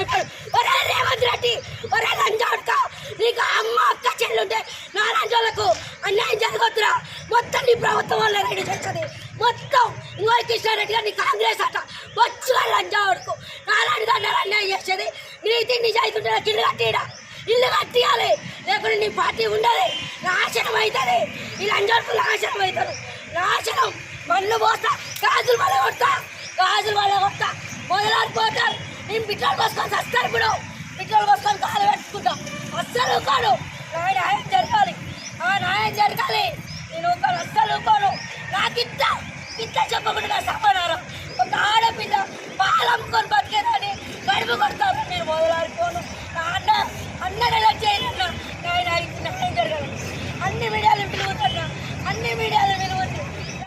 అయిపోయాడు ఒరే రేవంత్ రెడ్డి ఒరే రంజాడ్కా నీకు అమ్మ అక్క చెల్లుంటే నారాజులకు అన్యాయం జరగొద్దురా. మొత్తం నీ ప్రభుత్వం వల్ల రెడీ చేస్తుంది. మొత్తం ఇంకో కృష్ణారెడ్డి నీ కాంగ్రెస్ అట. వచ్చుగా లంజావుడుకు నారాయణ గారు అన్యాయం చేస్తుంది నీతి నిజాయితీ ఉంటే కింద కట్టిడా ఇల్లు కట్టియాలి. లేకుంటే నీ పార్టీ ఉండదు. నాశనం అవుతుంది ఈ లంజాడుకు నాశనం అవుతుంది నాశనం. మళ్ళీ పోస్తా. గాజులు వల్ల కొడతా. గాజులు వల్ల కొడతా. మొదలాడిపోతే నేను పిట్రోల్ పోసుకొని వస్తారు ఇప్పుడు పిట్రోల్ పోసుకొని కాలు పెట్టుకుంటాం అస్సలు కాదు నా న్యాయం జరగాలి. ఆ న్యాయం జరగాలి. నేను ఒక అస్సలు ఊకోను నాకు ఇంత ఇంత చెప్పకుండా నా సమాధానం. ఒక ఆడపిల్ల పాలు అమ్ముకొని బతికేదాన్ని గడుపు కొడతాను